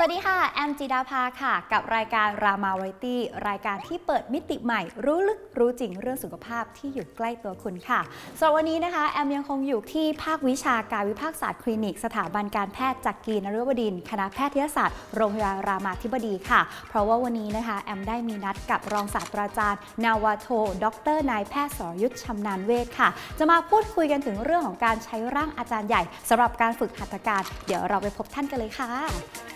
สวัสดีค่ะ แอมจีดาภาค่ะ กับรายการรามาวไรตี้รายการที่เปิดมิติใหม่ รู้ลึกรู้จริงเรื่องสุขภาพที่อยู่ใกล้ตัวคุณค่ะสำหรับวันนี้นะคะ แอมยังคงอยู่ที่ภาควิชาการวิภาคศาสตร์คลินิก สถาบันการแพทย์จักรีนฤบดิน คณะแพทยศาสตร์โรงพยาบาลรามาธิบดีค่ะ เพราะว่าวันนี้นะคะ แอมได้มีนัดกับรองศาสตราจารย์ นาวาโทดรนายแพทย์สรยุทธชำนาญเวชค่ะ จะมาพูดคุยกันถึงเรื่องของการใช้ร่างอาจารย์ใหญ่สำหรับการฝึกหัตถการ เดี๋ยวเราไปพบท่านกันเลยค่ะ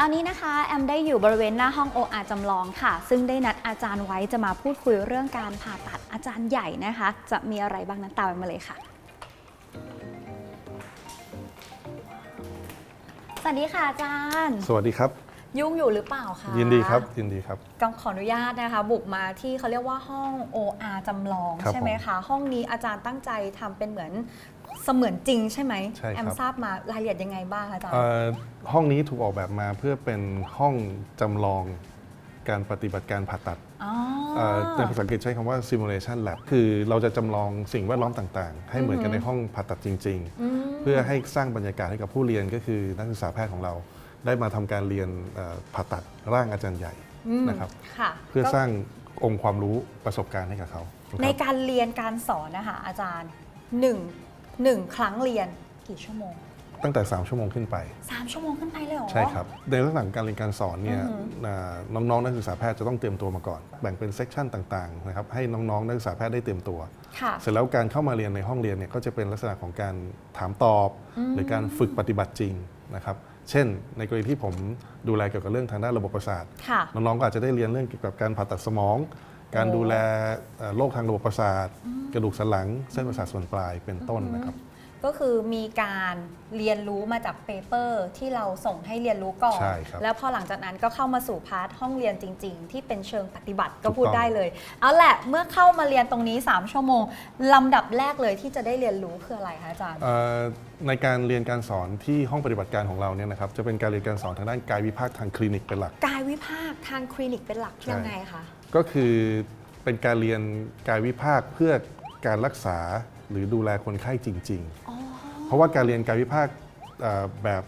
ตอนนี้นะคะแอมได้อยู่บริเวณหน้าห้อง OR จำลองค่ะ ซึ่งได้นัดอาจารย์ไว้จะมาพูดคุยเรื่องการผ่าตัดอาจารย์ใหญ่นะคะ จะมีอะไรบ้างนั้นตามมาเลยค่ะ สวัสดีค่ะอาจารย์ สวัสดีครับ ยุ่งอยู่หรือเปล่าคะยินดีครับยินดีครับก็ขออนุญาตนะคะ บุกมาที่เขาเรียกว่าห้อง OR จำลองครับใช่ไหมคะ ห้องนี้อาจารย์ตั้งใจทำเป็นเหมือน เสมือนจริงใช่ไหมใช่ครับ แอมทราบมารายละเอียดยังไงบ้างคะอาจารย์ เอ่อห้องนี้ถูกออกแบบมาเพื่อเป็นห้องจำลองการปฏิบัติการผ่าตัดอ๋อเอ่อในภาษาอังกฤษใช้คำว่า simulation lab คือเราจะจำลองสิ่งแวดล้อมต่างๆ ให้เหมือนกันในห้องผ่าตัดจริงอืมๆเพื่อให้สร้างบรรยากาศให้กับผู้เรียนก็คือนักศึกษาแพทย์ของเรา ได้มาทำการเรียนเอ่อผ่าตัดร่างอาจารย์ใหญ่อืม นะครับ ค่ะเพื่อก็สร้างองค์ความรู้ประสบการณ์ให้กับเขาะในครับการเรียนการสอนนะคะอาจารย์หนึ่ง หนึ่งครั้งเรียนกี่ชั่วโมง ตั้งแต่ 3 ชั่วโมงขึ้นไป 3 ชั่วโมงขึ้นไปเลยเหรอ ใช่ครับ ในลักษณะของการเรียนการสอนเนี่ยอือฮึอ่าน้องๆนักศึกษาแพทย์จะต้องเตรียมตัวมาก่อน แบ่งเป็นเซกชันต่างๆนะครับให้น้องๆนักศึกษาแพทย์ได้เตรียมตัวค่ะเสร็จแล้วการเข้ามาเรียนในห้องเรียนเนี่ยก็จะเป็นลักษณะของการถามตอบ หรือการฝึกปฏิบัติจริงนะครับเช่น ในกรณีที่ผมดูแลเกี่ยวกับเรื่องทางด้านระบบประสาทค่ะน้องๆก็อาจจะได้เรียนเรื่องเกี่ยวกับการผ่าตัดสมอง การโอ้ดูแลเอ่อโรคทางระบบประสาท กระดูกสันหลังเส้นประสาทส่วนปลายเป็นต้นนะครับ ก็คือมีการเรียนรู้มาจากเปเปอร์ที่เราส่งให้เรียนรู้ก่อน ใช่ครับแล้วพอหลังจากนั้นก็เข้ามาสู่พาร์ทห้องเรียนจริง ๆ ที่เป็นเชิงปฏิบัติก็ถูกพูดต้อง ได้เลย เอาแหละเมื่อเข้ามาเรียนตรงนี้ 3 ชั่วโมง ลำดับแรกเลยที่จะได้เรียนรู้คืออะไรคะอาจารย์ เอ่อในการเรียนการสอนที่ห้องปฏิบัติการของเราเนี่ยนะครับจะเป็นการเรียนการสอนทางด้านกายวิภาคทางคลินิกเป็นหลัก กายวิภาคทางคลินิกเป็นหลักใช่ยังไงคะ ก็คือเป็นการเรียนกายวิภาคเพื่อการรักษาหรือดูแลคนไข้จริงอ๋อๆเพราะว่าการเรียนกายวิภาคเอ่อแบบ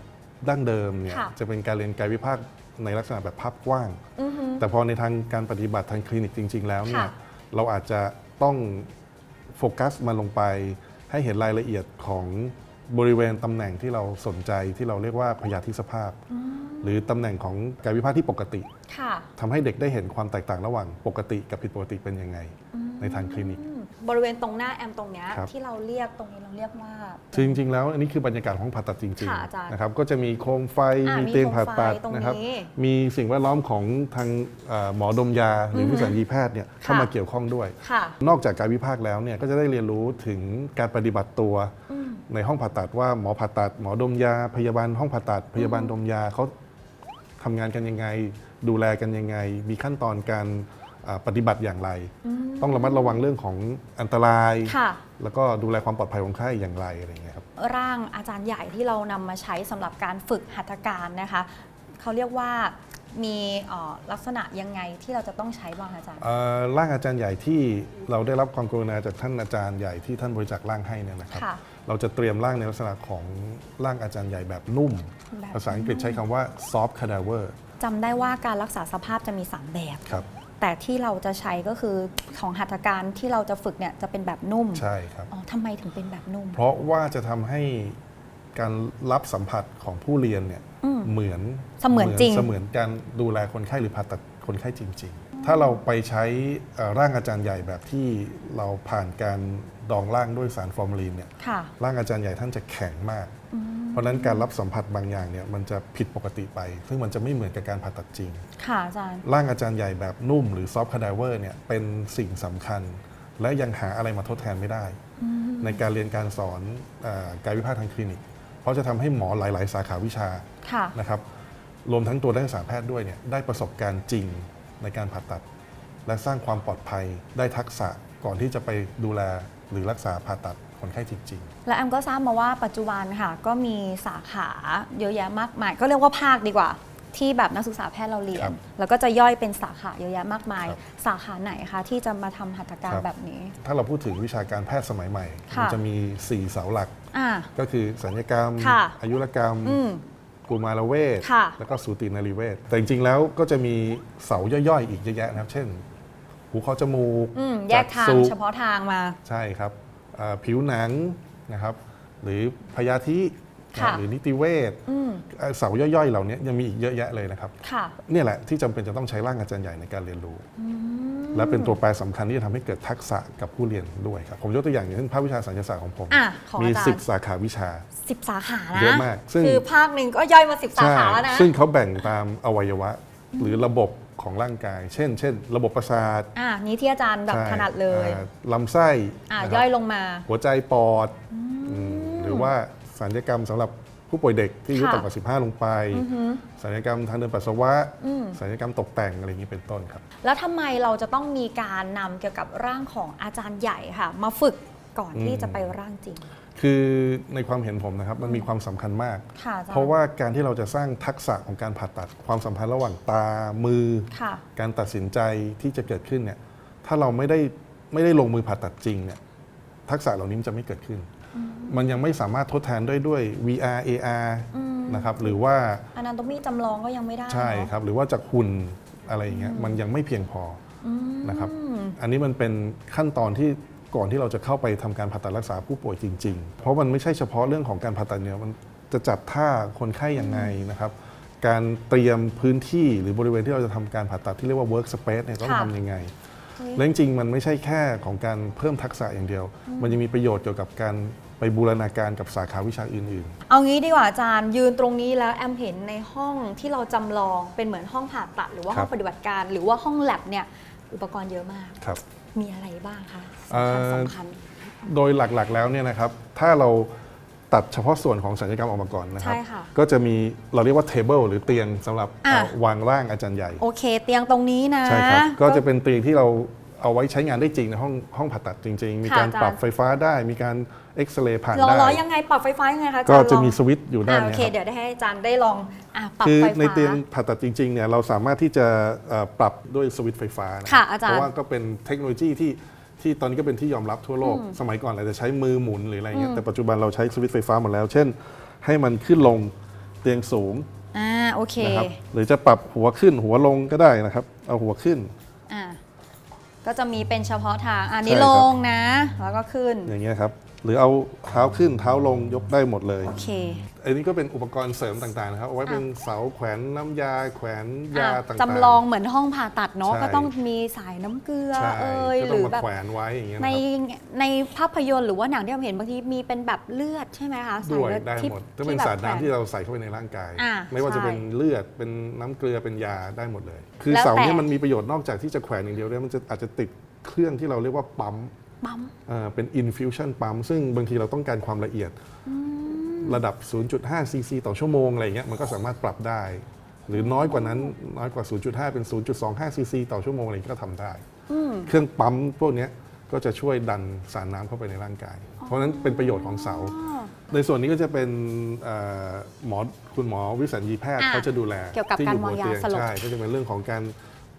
ดั้งเดิมเนี่ยค่ะจะเป็นการเรียนกายวิภาคในลักษณะแบบภาพกว้างอือหือแต่พอในทางการปฏิบัติทางคลินิกจริง ๆ แล้วเนี่ยค่ะเราอาจจะต้องโฟกัสมาลงไปให้เห็นรายละเอียดของบริเวณตำแหน่งที่เราสนใจที่เราเรียกว่าพยาธิสภาพ หรือตำแหน่งของกายวิภาคที่ปกติค่ะทำให้เด็กได้เห็นความแตกต่างระหว่างปกติกับผิดปกติเป็นยังไง ในทางคลินิกอืมบริเวณตรงหน้าแอมตรงเนี้ยครับที่เราเรียกตรงนี้เราเรียกว่าคือจริง ๆ แล้วอันนี้คือบรรยากาศห้องผ่าตัดจริงค่ะอาจารย์ๆนะครับก็จะมีโคมไฟอ่ามีมีเตียงผ่าตัดโคมไฟตรงนี้นะครับมีสิ่งแวดล้อมของทางเอ่อหมอดมยาหรืออฮึวิสัญญีแพทย์เนี่ยเข้าค่ะมาเกี่ยวข้องด้วยค่ะนอกจากการวิพากษ์แล้วเนี่ยก็จะได้เรียนรู้ถึงการปฏิบัติตัวอืมในห้องผ่าตัดว่าหมอผ่าตัดหมอดมยา พยาบาลห้องผ่าตัดพยาบาลดมยาเขา ทำงานกันยังไง ดูแลกันยังไง มีขั้นตอนการอ่าปฏิบัติอย่างไร ต้องระมัดระวังเรื่องของอันตรายค่ะแล้วก็ดูแลความปลอดภัยของคนไข้อย่างไรอะไรอย่างเงี้ยครับร่างอาจารย์ใหญ่ที่เรานำมาใช้สำหรับการฝึกหัตถการนะคะเขาเรียกว่ามีเอ่อลักษณะยังไงที่เราจะต้องใช้บ้างคะอาจารย์เอ่อร่างอาจารย์ใหญ่ที่เราได้รับความกรุณาจากท่านอาจารย์ใหญ่ที่ท่านบริจาคร่างให้เนี่ยนะครับค่ะ เราจะเตรียมร่างในลักษณะของร่างอาจารย์ใหญ่แบบนุ่มแบบภาษาอังกฤษใช้คำว่า soft cadaver จำได้ว่าการรักษาสภาพจะมี 3 แบบครับแต่ที่เราจะใช้ก็คือของหัตถการที่เราจะฝึกเนี่ยจะเป็นแบบนุ่มใช่ครับอ๋อทำไมถึงเป็นแบบนุ่ม เพราะว่าจะทำให้การรับสัมผัสของผู้เรียนเนี่ยอืมเหมือนเสมือนจริงเสมือนการดูแลคนไข้หรือผ่าตัดคนไข้จริง ๆ ถ้าเราไปใช้เอ่อร่างอาจารย์ใหญ่แบบที่เราผ่านการดองร่างด้วยสารฟอร์มาลีนเนี่ยค่ะร่างอาจารย์ใหญ่ท่านจะแข็งมาก เพราะฉะนั้นการรับสัมผัสบางอย่างเนี่ยมันจะผิดปกติไป ซึ่งมันจะไม่เหมือนกับการผ่าตัดจริง ค่ะอาจารย์ ร่างอาจารย์ใหญ่แบบนุ่มหรือซอฟต์คาดาเวอร์เนี่ยเป็นสิ่งสำคัญ และยังหาอะไรมาทดแทนไม่ได้ ในการเรียนการสอนเออกายวิภาคทางคลินิก เพราะจะทำให้หมอหลาย ๆ สาขาวิชาค่ะนะครับรวมทั้งตัวนักศึกษาแพทย์ด้วยเนี่ยได้ประสบการณ์จริง ในการผ่าตัด และสร้างความปลอดภัยได้ทักษะก่อนที่จะไปดูแลหรือรักษาผ่าตัดคนไข้จริงและแอมก็ทราบมาว่าปัจจุบันค่ะ ก็มีสาขาเยอะแยะมากมาย ก็เรียกว่าภาคดีกว่า ที่แบบนักศึกษาแพทย์เราเรียครันบแล้วก็จะย่อยเป็นสาขาเยอะแยะมากมายครับสาขาไหนคะที่จะมาทำหัตถการครับแบบนี้ ถ้าเราพูดถึงวิชาการแพทย์สมัยใหม่ค่ะมัจะมี 4 เสาหลักอ่าก็คือสัญญกรรมค่ะอายุรกรรมอืม กุมารเวชค่ะ แล้วก็สูตินรีเวชแต่จริงๆแล้วก็จะมีเสาย่อยๆ อีกเยอะแยะนะครับ เช่น หูคอจมูกอืมแยกทางจัษุเฉพาะทางมา ใช่ครับเอ่อผิวหนังนะครับ หรือพยาธิค่ะ หรือนิติเวชอืมเอ่อเสาย่อยๆ เหล่านี้ยังมีอีกเยอะแยะเลยนะครับ ค่ะ เนี่ยแหละที่จำเป็นจะต้องใช้ร่างอาจารย์ใหญ่ในการเรียนรู้ และเป็นตัวแปรสำคัญที่จะทำให้เกิดทักษะกับผู้เรียนด้วยครับ ผมยกตัวอย่างอย่างเช่นภาควิชาสัญญาศาสตร์ของผม อะของมี อาจารย์สิบสาขาวิชาสิบสาขานะเยอะมากซึ่ง คือภาคหนึ่งก็ย่อยมาสิบสาใช่ขาแล้วนะ ซึ่งเขาแบ่งตามอวัยวะหรือระบบของร่างกาย เช่น เช่น ระบบประสาทอะนี้ที่อาจารย์แบบใช่ถนัดเลยอ่าลำไส้อะนะครับย่อยลงมา หัวใจปอดอืมหรือว่าสัญญกรรมสำหรับ ผู้ป่วยเด็กที่อายุค่ะ ต่ำกว่า 15 ลงไปสัญญกรรมทางเดินปัสสาวะสัญญกรรมตกแต่งอะไรอย่างนี้เป็นต้นครับ แล้วทำไมเราจะต้องมีการนำเกี่ยวกับร่างของอาจารย์ใหญ่ค่ะ มาฝึกก่อนอืมที่จะไปร่างจริง คือในความเห็นผมนะครับมันมีความสำคัญมาก ค่ะอาจารย์เพราะว่าการที่เราจะสร้างทักษะของการผ่าตัด ความสัมพันธ์ระหว่างตามือ ค่ะ การตัดสินใจที่จะเกิดขึ้นเนี่ยถ้าเราไม่ได้ไม่ได้ลงมือผ่าตัดจริงเนี่ยทักษะเหล่านี้มันจะไม่เกิดขึ้น มันยังไม่สามารถทดแทนได้ด้วย VR AR นะครับหรือว่าอนาโตมีจำลองก็ยังไม่ได้ใช่เนอะครับหรือว่าจากหุ่นอะไรอย่างเงี้ยมันยังไม่เพียงพออนะครับ อันนี้มันเป็นขั้นตอนที่ก่อนที่เราจะเข้าไปทำการผ่าตัดรักษาผู้ป่วยจริง ๆ เพราะมันไม่ใช่เฉพาะเรื่องของการผ่าตัดเนี่ยมันจะจัดท่าคนไข้ยังไงนะครับ การเตรียมพื้นที่หรือบริเวณที่เราจะทำการผ่าตัดที่เรียกว่า work space เนี่ยต้องค่ะทำยังไง เฮ้ยและจริงๆมันไม่ใช่แค่ของการเพิ่มทักษะอย่างเดียว มันยังมีประโยชน์เกี่ยวกับการ ไปบูรณาการกับสาขาวิชาอื่น เอางี้ดีกว่าอาจารย์ ยืนตรงนี้แล้วแอมเห็นในห้องที่เราจำลองเป็นเหมือนห้องผ่าตัด หรือว่าครัห้อบงปฏิบัติการ หรือว่าห้องแลบเนี่ยอุปกรณ์เยอะมาก ๆ ครับ มีอะไรบ้างคะเอ่สำคัญอสำคัญ โดยหลักๆแล้วเนี่ยนะครับ ถ้าเราตัดเฉพาะส่วนของสัญญกรรมออกมาก่อนนะครับ ใช่ค่ะก็จะมีเราเรียกว่าเทเบิลหรือเตียงสำหรับอะ เอ่อวางร่างอาจารย์ใหญ่ โอเค เตียงตรงนี้นะ ใช่ครับ ก็จะเป็นเตียงที่เรา เอาไว้ใช้งานได้จริงในห้องห้องผ่าตัดจริง ๆ มีค่ะการอาจารย์ปรับไฟฟ้าได้ มีการเอ็กซเรย์ผ่านล้อได้ล้อยังไงปรับไฟฟ้ายังไงคะอาก็จารย์จะลองมีสวิตช์อยู่ด้านอ่าโอเนี้เคครับเดี๋ยวได้ให้อาจารย์ได้ลองอะปรับคือไฟฟ้าในเตียงผ่าตัดจริงๆเนี่ยเราสามารถที่จะเอ่อปรับด้วยสวิตช์ไฟฟ้านะค่ะอาจารย์เพราะว่าก็เป็นเทคโนโลยีที่ที่ตอนนี้ก็เป็นที่ยอมรับทั่วโลก สมัยก่อนเราจะใช้มือหมุนหรืออะไรเงี้ยแต่ปัจจุบันเราใช้สวิตช์ไฟฟ้าหมดแล้ว เช่น ให้มันขึ้นลงเตียงสูงอ่าโอเคนะครับหรือจะปรับหัวขึ้นหัวลงก็ได้นะครับ เอาหัวขึ้นอ่า ก็จะมีเป็นเฉพาะทางอันนี้ใช่ลครับ งนะ แล้วก็ขึ้น อย่างเงี้ยครับ หรือเอาเท้าขึ้นเท้าลงยกได้หมดเลย โอเค อันนี้ก็เป็นอุปกรณ์เสริมต่างๆนะครับเอาไว้เป็นเสาแขวนน้ำยาแขวนยาอะต่างๆ จำลองเหมือนห้องผ่าตัดเนาะใช่ ก็ต้องมีสายน้ำเกลือใช่เอยก็หต้อรืงอมาแบบแขวนไว้อย่างเงี้ยในนะครับในภาพยนตร์หรือว่าหนังที่เราเห็นบางทีมีเป็นแบบเลือดใช่ไหมคะสาด้วยเลือดได้ที่หมดถ้าเป็นแบบสารแขวนน้ำที่เราใส่เข้าไปในร่างกาย อ่าไม่ว่าจะใช่เป็นเลือดเป็นน้ำเกลือเป็นยาได้หมดเลย คือแล้วเสาเนี่ยแต่มันมีประโยชน์นอกจากที่จะแขวนอย่างเดียวด้วยมันจะอาจจะติดเครื่องที่เราเรียกว่าปั๊มปั๊มอ่าเป็น infusion ปั๊มซึ่งบางทีเราต้องการความละเอียด ระดับ 0.5 ซีซีต่อชั่วโมงอะไรอย่างเงี้ยมันก็สามารถปรับได้ หรือน้อยกว่านั้นน้อยกว่า 0.5 เป็น 0.25 ซีซีต่อชั่วโมงอะไรอย่างเงี้ยก็ทำได้ เครื่องปั๊มพวกเนี้ยก็จะช่วยดันสารน้ำเข้าไปในร่างกาย เพราะฉะนั้นเป็นประโยชน์ของเสา ในส่วนนี้ก็จะเป็นเอ่อหมอคุณหมอวิสัญญีแพทย์อะเขาจะดูแลเกี่ยวกับที่การอยู่บนวางยาเตียงสลบใช่ก็จะเป็นเรื่องของการ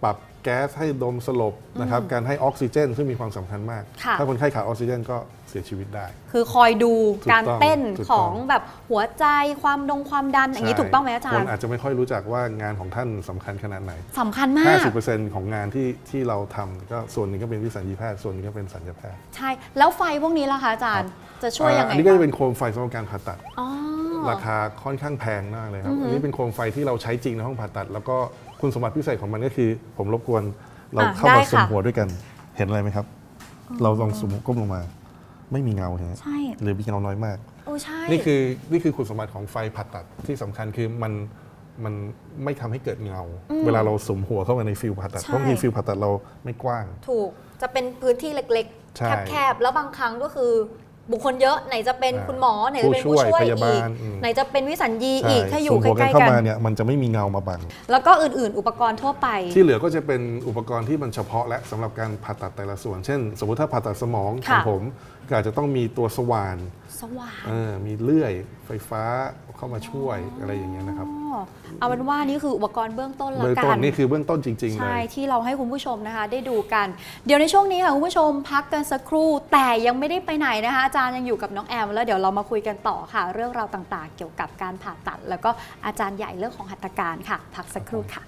ปรับแก๊สให้ดมสลบนะครับการให้ออกซิเจน ซึ่งมีความสำคัญมาก ค่ะ ถ้าคนไข้ขาดออกซิเจนก็เสียชีวิตได้ คือคอยดูถูกการต้องเต้นถูกขต้ององแบบหัวใจความดงความดันอย่างนี้ใช่ถูกต้องไหมอาจารคนย์อาจจะไม่ค่อยรู้จักว่างานของท่านสำคัญขนาดไหน สำคัญมาก 50%ของงานที่ที่เราทำก็ส่วนหนึ่งก็เป็นวิสัญญีแพทย์ส่วนหนึงก็เป็นสัญญาแพทย์ ใช่ แล้วไฟพวกนี้ล่ะคะอาจารย์ จะช่วยยังไงอันนี้ก็จะบ้างเป็นโคมไฟสำหรับการผ่าตัด อ๋อ ราคาค่อนข้างแพงมากเลยครับ อันนี้เป็นโคมไฟที่เราใช้จริงในห้องผ่าตัด แล้วก็ คุณสมบัติพิเศษของมันก็คือ ผมรบกวนเราอะเข้ามาได้สมค่ะหัวด้วยกัน เห็นอะไรไหมครับ เราลองสมก้มลงมา ไม่มีเงาใช่ไหมใช่หรือมีเงาน้อยมากโอ้ใช่นี่คือนี่คือคุณสมบัติของไฟผ่าตัดที่สำคัญคือมันมันไม่ทำให้เกิดเงา เวลาเราสมหัวเข้าไปในฟิลผ่าตัดใช่เพราะบางทีฟิลผ่าตัดเราไม่กว้าง ถูกจะเป็นพื้นที่เล็กใช่ๆแคบๆ แล้วบางครั้งก็คือ บุคคลเยอะไหนจะเป็นอ่าคุณหมอไหนจะเป็นผู้ผู้ช่วยช่วยพยาบาอีกลอืมไหนจะเป็นวิสัญญีใช่อีกถ้าอยู่สมใกหัวกันล้เข้าๆกัมานเนี่ยมันจะไม่มีเงามาบังแล้วก็อื่นๆ อุปกรณ์ทั่วไป ที่เหลือก็จะเป็นอุปกรณ์ที่มันเฉพาะและสำหรับการผ่าตัดแต่ละส่วน เช่น สมมติถ้าผ่าตัดสมองของค่ะผมก็อาจจะต้องมีตัวสว่านสว่างเออมีเลื่อยไฟฟ้าเข้ามาช่วยอะไรอย่างเงี้ยนะครับอ๋อเอาเป็นว่านี่คืออุปกรณ์เบื้องต้นละเบื้องกัต้นนนี่คือเบื้องต้นจริงๆเลใช่ยที่เราให้คุณผู้ชมนะคะ ได้ดูกัน เดี๋ยวในช่วงนี้ค่ะคุณผู้ชมพักกันสักครู่แต่ยังไม่ได้ไปไหนนะคะอาจารย์ยังอยู่กับน้องแอม แล้วเดี๋ยวเรามาคุยกันต่อค่ะ เรื่องราวต่างๆ เกี่ยวกับการผ่าตัด แล้วก็อาจารย์ใหญ่เรื่องของหัตถการค่ะ พักสักครู่ค่ะ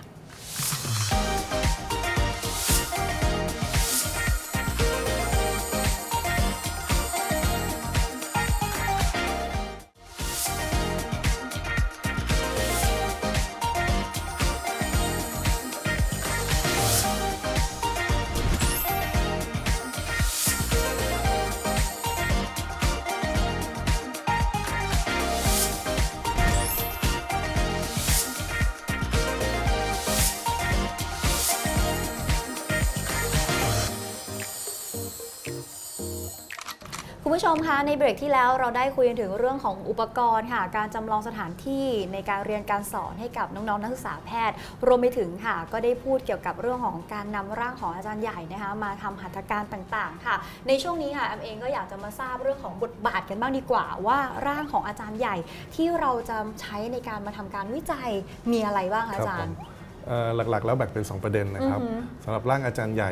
ผู้ชมคะในเบรกที่แล้วเราได้คุยกันถึงเรื่องของอุปกรณ์ค่ะ การจำลองสถานที่ในการเรียนการสอนให้กับน้องๆนักศึกษาแพทย์ รวมไปถึงค่ะ ก็ได้พูดเกี่ยวกับเรื่องของการนำร่างของอาจารย์ใหญ่นะคะ มาทำหัตถการต่างๆ ค่ะ ในช่วงนี้ค่ะแอมเองก็อยากจะมาทราบเรื่องของบทบาทกันบ้างดีกว่า ว่าร่างของอาจารย์ใหญ่ที่เราจะใช้ในการมาทำการวิจัยมีอะไรบ้างคะอาจารย์ผมเอ่อหลักๆ แล้วแบ่งเป็น 2 ประเด็นนะครับอือหือสำหรับร่างอาจารย์ใหญ่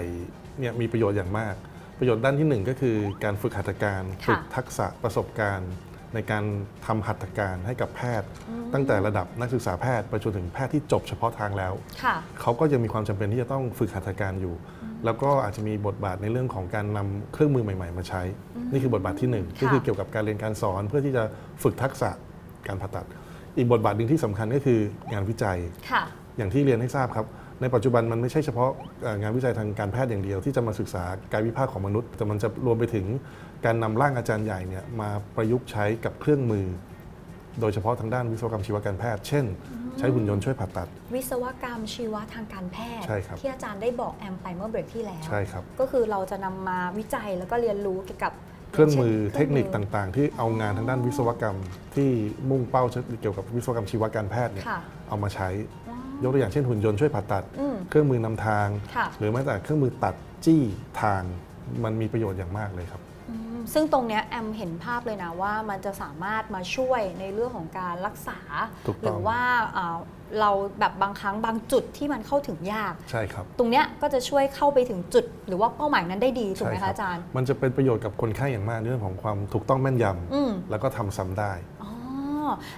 เนี่ยมีประโยชน์อย่างมาก ประโยชน์ด้านที่หนึ่งก็คือการฝึกหัตถการค่ะฝึกทักษะประสบการณ์ ในการทำหัตถการให้กับแพทย์ ตั้งแต่ระดับนักศึกษาแพทย์ไปจนถึงแพทย์ที่จบเฉพาะทางแล้วค่ะเขาก็ยังมีความจำเป็นที่จะต้องฝึกหัตถการอยู่ แล้วก็อาจจะมีบทบาทในเรื่องของการนำเครื่องมือใหม่ ๆ มาใช้ นี่คือบทบาทที่หนึ่งก็คือเกี่ยวกับการเรียนการสอนเพื่อที่จะฝึกทักษะการผ่าตัด อีกบทบาทหนึ่งที่สำคัญก็คืองานวิจัยค่ะอย่างที่เรียนให้ทราบครับ ในปัจจุบันมันไม่ใช่เฉพาะเอ่องานวิจัยทางการแพทย์อย่างเดียว ที่จะมาศึกษากายวิภาคของมนุษย์ แต่มันจะรวมไปถึงการนำร่างอาจารย์ใหญ่เนี่ยมาประยุกต์ใช้กับเครื่องมือ โดยเฉพาะทางด้านวิศวกรรมชีวการแพทย์ เช่น ใช้หุ่นยนต์ช่วยผ่าตัด วิศวกรรมชีวะทางการแพทย์ใช่ครับที่อาจารย์ได้บอกแอมไปเมื่อเบรกที่แล้วใช่ครับก็คือเราจะนำมาวิจัยแล้วก็เรียนรู้เกี่ยวกับเครื่องมือช่นเทคนิคต่างๆ ที่เอางานทางด้านวิศวกรรมที่มุ่งเป้าเกี่ยวกับวิศวกรรมชีวการแพทย์เนี่ยค่ะเอามาใช้อ๋อ ยกตัวอย่างเช่นหุ่นยนต์ช่วยผ่าตัดอืมเครื่องมือนำทางค่ะหรือแม้แต่เครื่องมือตัดจี้ทางมันมีประโยชน์อย่างมากเลยครับอืมซึ่งตรงเนี้ยแอมเห็นภาพเลยนะว่ามันจะสามารถมาช่วยในเรื่องของการรักษาถูกหต้รือองว่าเอ่อเราแบบบางครั้งบางจุดที่มันเข้าถึงยาก ใช่ครับ ตรงเนี้ยก็จะช่วยเข้าไปถึงจุด หรือว่าเป้าหมายนั้นได้ดีถูกไหมใช่ครัคะบอาจารย์ มันจะเป็นประโยชน์กับคนไข้อย่างมากในเรื่องของความถูกต้องแม่นยอืมำแล้วก็ทำซ้ำได้อ๋อ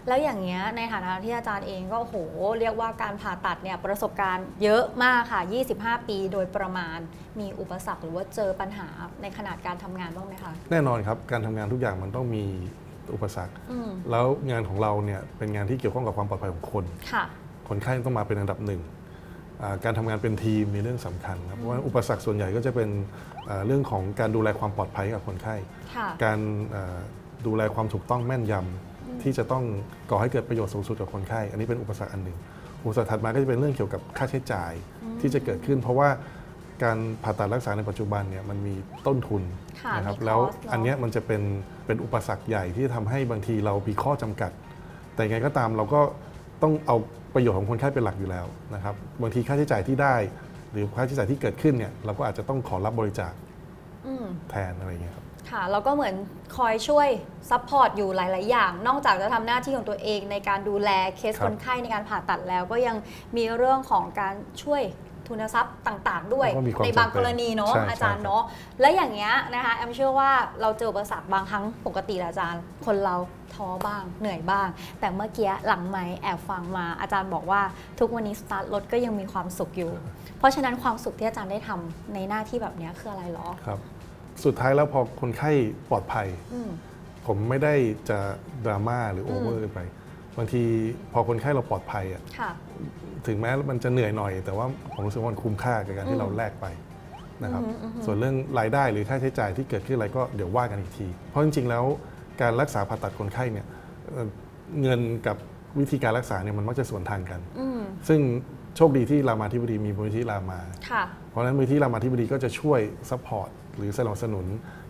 แล้วอย่างเงี้ยในฐานะที่อาจารย์เองก็โอ้โห เรียกว่าการผ่าตัดเนี่ยประสบการณ์เยอะมากค่ะ 25 ปีโดยประมาณมีอุปสรรคหรือว่าเจอปัญหาในขนาดการทำงานบ้างไหมคะแน่นอนครับการทำงานทุกอย่างมันต้องมีอุปสรรคอืมแล้วงานของเราเนี่ยเป็นงานที่เกี่ยวข้องกับความปลอดภัยของคนค่ะคนไข้ต้องมาเป็นอันดับหนึ่งอ่าการทำงานเป็นทีมมีเรื่องสำคัญครับเพราะว่าอุปสรรคส่วนใหญ่ก็จะเป็นอ่าเรื่องของการดูแลความปลอดภัยให้กับคนไข้ค่ะการเอ่อดูแลความถูกต้องแม่นยำ ที่จะต้องก่อให้เกิดประโยชน์สูงสุดกับคนไข้ อันนี้เป็นอุปสรรคอันหนึ่ง อุปสรรคถัดมาก็จะเป็นเรื่องเกี่ยวกับค่าใช้จ่ายที่จะเกิดขึ้น เพราะว่าการผ่าตัดรักษาในปัจจุบันเนี่ยมันมีต้นทุนค่ะนะครับมีแล้ว cost เนอะอันเนี้ยมันจะเป็นเป็นอุปสรรคใหญ่ที่ทำให้บางทีเรามีข้อจำกัด แต่ยังไงก็ตามเราก็ต้องเอาประโยชน์ของคนไข้เป็นหลักอยู่แล้วนะครับบางทีค่าใช้จ่ายที่ได้ หรือค่าใช้จ่ายที่เกิดขึ้นเนี่ยเราก็อาจจะต้องขอรับบริจาคอืม แทนอะไรอย่างเงี้ยครับ ค่ะแล้วก็เหมือนคอยช่วยซัพพอร์ตอยู่หลาย ๆ อย่าง นอกจากจะทำหน้าที่ของตัวเองในการดูแลเคสครับคนไข้ในการผ่าตัดแล้ว ก็ยังมีเรื่องของการช่วยทุนทรัพย์ต่าง ๆ ด้วยแล้วก็มีความในบางจำกเป็นรณีเนาะใช่อาจารย์ใช่ครับเนาะและอย่างเงี้ยนะคะแอมเชื่อว่าเราเจออุปสรรคบางครั้งปกติแหละอาจารย์ คนเราท้อบ้าง เหนื่อยบ้าง แต่เมื่อกี้หลังไม้แอบฟังมา อาจารย์บอกว่าทุกวันนี้สตาร์ทรถก็ยังมีความสุขอยู่ เพราะฉะนั้นความสุขที่อาจารย์ได้ทำในหน้าที่แบบเนี้ยคืออะไรหรอครับ สุดท้ายแล้วพอคนไข้ปลอดภัยอืมผมไม่ได้จะดราม่าหรือโอเวอร์ไป บางทีพอคนไข้เราปลอดภัยอะค่ะถึงแม้มันจะเหนื่อยหน่อย แต่ว่าผมรู้สึกว่ามันคุ้มค่ากับการอืที่มเราแลกไปนะครับอือหืออือหือส่วนเรื่องรายได้หรือค่าใช้จ่ายที่เกิดขึ้นอะไรก็เดี๋ยวว่ากันอีกที เพราะจริงๆแล้วการรักษาผ่าตัดคนไข้เนี่ยเอ่อเงินกับวิธีการรักษาเนี่ยมันมักจะสวนทางกันอืมซึ่ง โชคดีที่รามาธิบดีมีมูลนิธิรามา ค่ะ เพราะฉะนั้นมูลนิธิรามาธิบดีก็จะช่วยซัพพอร์ตหรือสนับสนุน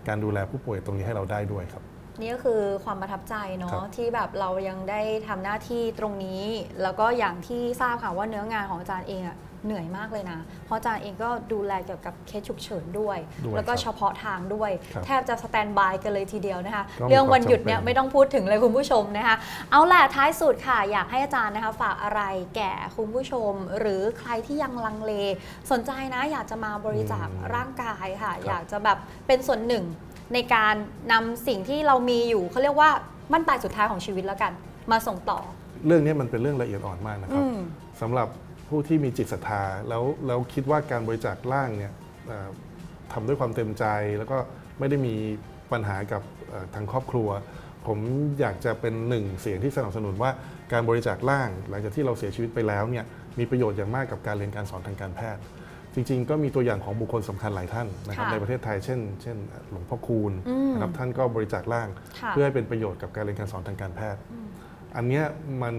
การดูแลผู้ป่วยตรงนี้ให้เราได้ด้วยครับ นี่ก็คือความประทับใจครัเนาะบที่แบบเรายังได้ทำหน้าที่ตรงนี้ แล้วก็อย่างที่ทราบค่ะว่าเนื้องานของอาจารย์เองอะ เหนื่อยมากเลยนะ เพราะอาจารย์เองก็ดูแลเกี่ยวกับเคสฉุกเฉินด้วย ด้วยแล้วก็ครับเฉพาะทางด้วย ครับแทบจะสแตนบายกันเลยทีเดียวนะคะ ก็มีเรื่องวันหยุดความจำเป็นเนี่ยไม่ต้องพูดถึงเลยคุณผู้ชมนะคะ เอาแหละท้ายสุดค่ะ อยากให้อาจารย์นะคะ ฝากอะไรแก่คุณผู้ชม หรือใครที่ยังลังเล สนใจนะ อยากจะมาบริจาคร่างกายค่ะ อยากจะแบบเป็นส่วนหนึ่งในการนำสิ่งที่เรามีอยู่เขาเรียกว่ามั่นปลายสุดท้ายของชีวิตแล้วกัน มาส่งต่อ เรื่องนี้มันเป็นเรื่องละเอียดอ่อนมากนะครับอืม สำหรับ ผู้ที่มีจิตศรัทธาแล้วแล้วคิดว่าการบริจาคร่างเนี่ยเอ่อทำด้วยความเต็มใจ แล้วก็ไม่ได้มีปัญหากับเอ่อทางครอบครัว ผมอยากจะเป็นหนึ่งเสียงที่สนับสนุนว่าการบริจาคร่าง หลังจากที่เราเสียชีวิตไปแล้วเนี่ยมีประโยชน์อย่างมากกับการเรียนการสอนทางการแพทย์ จริง ๆ ก็มีตัวอย่างของบุคคลสำคัญหลายท่านนะครับค่ะในประเทศไทยเช่น เช่น หลวงพ่อคูณอืมนะครับท่านก็บริจาคร่างค่ะเพื่อให้เป็นประโยชน์กับการเรียนการสอนทางการแพทย์ อันเนี้ยมัน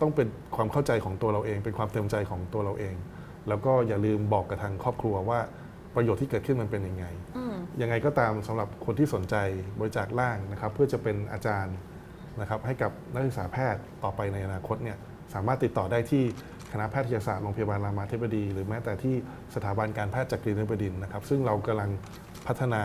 ต้องเป็นความเข้าใจของตัวเราเอง เป็นความเต็มใจของตัวเราเอง แล้วก็อย่าลืมบอกกับทางครอบครัวว่าประโยชน์ที่เกิดขึ้นมันเป็นยังไงอืมยังไงก็ตามสำหรับคนที่สนใจบริจาคร่างนะครับ เพื่อจะเป็นอาจารย์นะครับให้กับนักศึกษาแพทย์ต่อไปในอนาคตเนี่ยสามารถติดต่อได้ที่คณะแพทยศาสตร์โรงพยาบาลรามาธิบดี หรือแม้แต่ที่สถาบันการแพทย์จักรีนฤบดินทร์นะครับ ซึ่งเรากำลังพัฒนา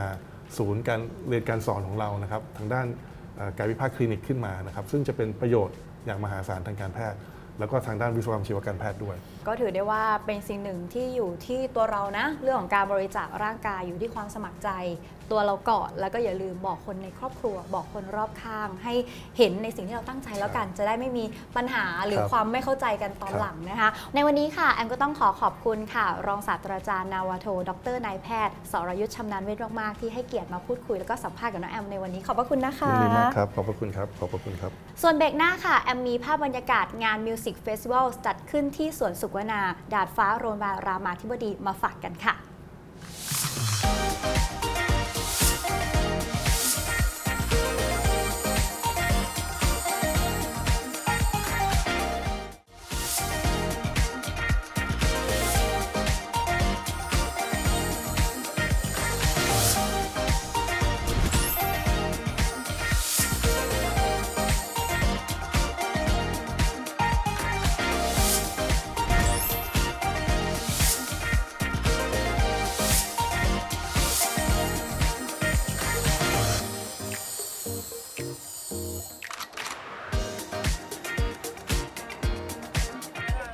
ศูนย์การเรียนการสอนของเรานะครับ ทางด้านเอ่อกายวิภาคคลินิกขึ้นมานะครับ ซึ่งจะเป็นประโยชน์ อย่างมหาศาลทางการแพทย์ แล้วก็ทางด้านวิศวกรรมชีวการแพทย์ด้วยก็ถือได้ว่าเป็นสิ่งหนึ่งที่อยู่ที่ตัวเรานะ เรื่องของการบริจาคร่างกายอยู่ที่ความสมัครใจ ตัวเราก่อนแล้วก็อย่าลืมบอกคนในครอบครัว บอกคนรอบข้าง ให้เห็นในสิ่งที่เราตั้งใจแล้วกัน จะได้ไม่มีปัญหาหรือครับความไม่เข้าใจกันตอนครับหลังนะคะ ในวันนี้ค่ะแอมก็ต้องขอขอบคุณค่ะ รองศาสตราจารย์นาวาโท ดรนายแพทย์สรยุทธ์ชำนาญเวทมากๆที่ให้เกียรติมาพูดคุยแล้วก็สัมภาษณ์กับน้องแอมในวันนี้ขอบพระคุณนะคะยินดีมากครับขอบพระคุณครับขอบพระคุณครับ ส่วนเบรกหน้าค่ะแอมมีภาพบรรยากาศงาน Music Festival จัดขึ้นที่สวนสุุวนาดาดฟ้าโรนาบารามาธิบดีมาฝากกันค่ะ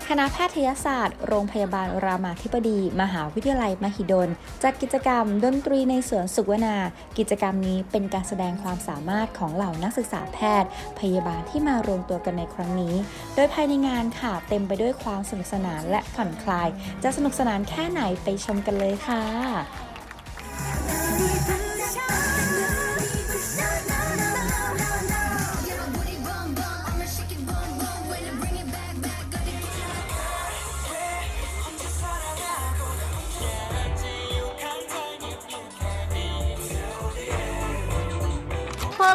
คณะแพทยศาสตร์ โรงพยาบาลรามาธิบดี มหาวิทยาลัยมหิดล จัดกิจกรรมดนตรีในสวนสุขวนา กิจกรรมนี้เป็นการแสดงความสามารถของเหล่านักศึกษาแพทย์ พยาบาลที่มารวมตัวกันในครั้งนี้ โดยภายในงานค่ะ เต็มไปด้วยความสนุกสนานและผ่อนคลาย จะสนุกสนานแค่ไหนไปชมกันเลยค่ะ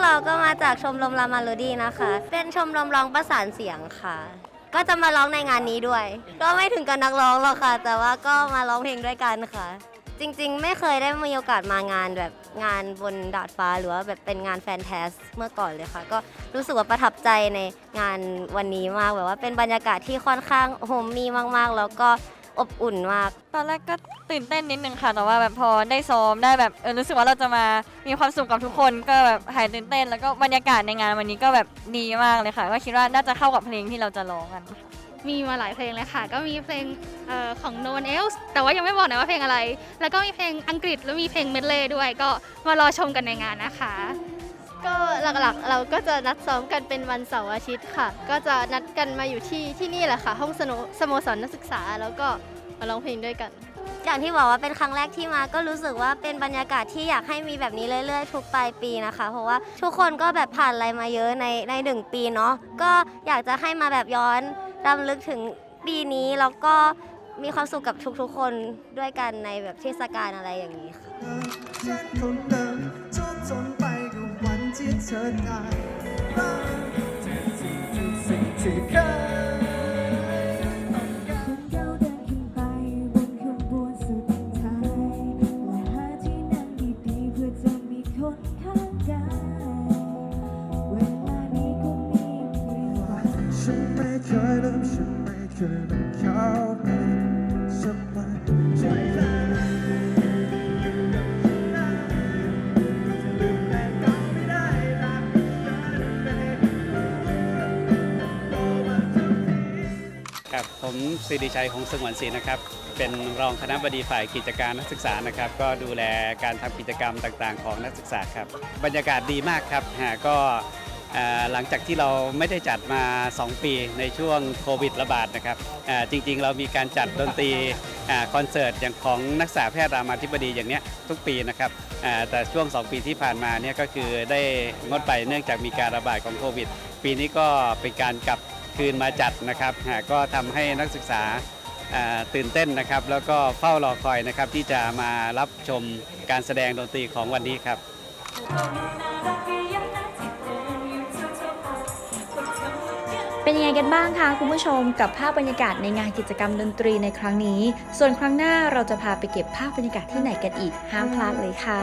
วกเราก็มาจากชมรมรามาโลดี้นะคะ เป็นชมรมร้องประสานเสียงค่ะ ก็จะมาร้องในงานนี้ด้วย ก็ไม่ถึงกับนักร้องหรอกค่ะ แต่ว่าก็มาร้องเพลงด้วยกันค่ะ จริงๆ ไม่เคยได้มีโอกาสมางานแบบงานบนดาดฟ้าหรือว่าแบบเป็นงานแฟนแทสเมื่อก่อนเลยค่ะ ก็รู้สึกว่าประทับใจในงานวันนี้มากแบบว่าเป็นบรรยากาศที่ค่อนข้างโฮมมี่มากๆ แล้วก็ อบอุ่นมาก ตอนแรกก็ตื่นเต้นนิดนึงค่ะ แต่ว่าแบบพอได้ซ้อมได้แบบเออรู้สึกว่าเราจะมามีความสุขกับทุกคนก็แบบหายตื่นเต้น แล้วก็บรรยากาศในงานวันนี้ก็แบบดีมากเลยค่ะ ก็คิดว่าน่าจะเข้ากับเพลงที่เราจะร้องกันค่ะมีมาหลายเพลงเลยค่ะ ก็มีเพลงเออของ No One Else แต่ว่ายังไม่บอกนะว่าเพลงอะไร แล้วก็มีเพลงอังกฤษแล้วมีเพลงเมดเล่ด้วย ก็มารอชมกันในงานนะคะ ก็หลักๆ เราก็จะนัดซ้อมกันเป็นวันเสาร์อาทิตย์ค่ะ ก็จะนัดกันมาอยู่ที่ที่นี่แหละค่ะ ห้องสนุสโมสรนักศึกษาแล้วก็มาร้องเพลงด้วยกัน อย่างที่บอกว่าเป็นครั้งแรกที่มาก็รู้สึกว่าเป็นบรรยากาศที่อยากให้มีแบบนี้เรื่อยๆ ทุกปลายปีนะคะ เพราะว่าทุกคนก็แบบผ่านอะไรมาเยอะในในหนึ่งปีเนาะก็อยากจะให้มาแบบย้อนรำลึกถึงปีนี้แล้วก็มีความสุขกับทุกๆคนด้วยกันในแบบเทศกาลอะไรอย่างนี้ค่ะ ฉันคนเดิม วันที่เธอได้ทุกสิ่งที่เคยต้องการคนเดินขึ้นไปบนขบวนสุดท้ายและหาที่นั่งดีๆเพื่อจะมีคนข้างกายเวลานี้คงมีเพียงวันฉันไม่เคยลืมฉันไม่เคยลืม สิริชัยหงสงวนศรีนะครับ เป็นรองคณะบดีฝ่ายกิจการนักศึกษานะครับ ก็ดูแลการทำกิจกรรมต่างๆ ของนักศึกษาครับ บรรยากาศดีมากครับฮะก็หลังจากที่เราไม่ได้จัดมา 2 ปีในช่วงโควิดระบาดนะครับจริงๆ เรามีการจัดดนตรีคอนเสิร์ตอย่างของนักศึกษาแพทย์รามาธิบดีอย่างเนี้ยทุกปีนะครับแต่ช่วง 2 ปีที่ผ่านมาเนี่ยก็คือได้งดไปเนื่องจากมีการระบาดของโควิด ปีนี้ก็เป็นการกลับ คืนมาจัดนะครับก็ทำให้นักศึกษาอ่าตื่นเต้นนะครับ แล้วก็เฝ้ารอคอยนะครับที่จะมารับชมการแสดงดนตรีของวันนี้ครับเป็นยังไงกันบ้างคะคุณผู้ชมกับภาพบรรยากาศในงานกิจกรรมดนตรีในครั้งนี้ ส่วนครั้งหน้าเราจะพาไปเก็บภาพบรรยากาศที่ไหนกันอีกห้ามพลาดเลยค่ะ